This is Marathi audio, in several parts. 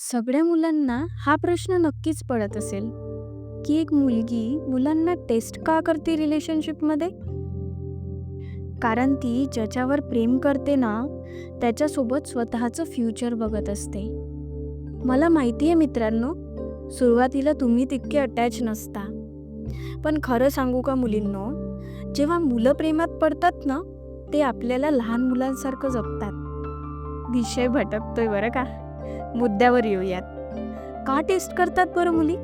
सगळ्या मुलांना हा प्रश्न नक्कीच पडत असेल की एक मुलगी मुलांना टेस्ट का करते रिलेशनशिपमध्ये कारण ती ज्याच्यावर प्रेम करते ना त्याच्यासोबत स्वतःचं फ्युचर बघत असते. मला माहिती आहे मित्रांनो सुरुवातीला तुम्ही तितके अटॅच नसता. पण खरं सांगू का मुलींनो जेव्हा मुलं प्रेमात पडतात ना ते आपल्याला लहान मुलांसारखं जपतात. विषय भटकतोय बरं का. मुद्द्यावर येऊयात. का टेस्ट करतात बरं मुली?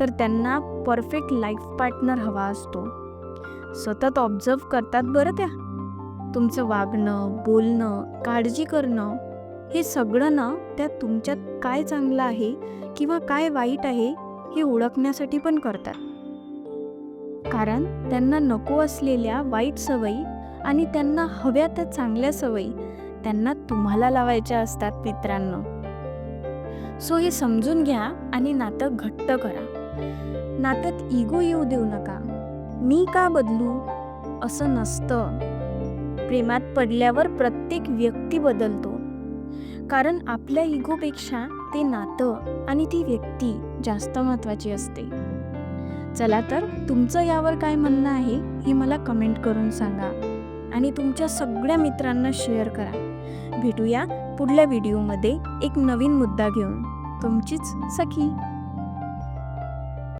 तर त्यांना परफेक्ट लाईफ पार्टनर हवा असतो. सतत ऑब्झर्व करतात बरं त्या. तुमचं वागणं बोलणं काळजी करणं हे सगळं ना त्या तुमच्यात काय चांगलं आहे किंवा काय वाईट आहे हे ओळखण्यासाठी पण करतात. कारण त्यांना नको असलेल्या वाईट सवयी आणि त्यांना हव्या त्या चांगल्या सवयी त्यांना तुम्हाला लावायच्या असतात मित्रांनो. सो हे समजून घ्या आणि नातं घट्ट करा. नात्यात इगो येऊ देऊ नका. मी का बदलू? असं नसतं. प्रेमात पडल्यावर प्रत्येक व्यक्ती बदलतो. कारण आपल्या इगोपेक्षा ते नातं आणि ती व्यक्ती जास्त महत्त्वाची असते. चला तर तुमचं यावर काय म्हणणं आहे हे मला कमेंट करून सांगा. आणि तुमच्या सगळ्या मित्रांना शेअर करा. भेटूया पुढल्या व्हिडिओमध्ये एक नवीन मुद्दा घेऊन. तुमचीच सखी.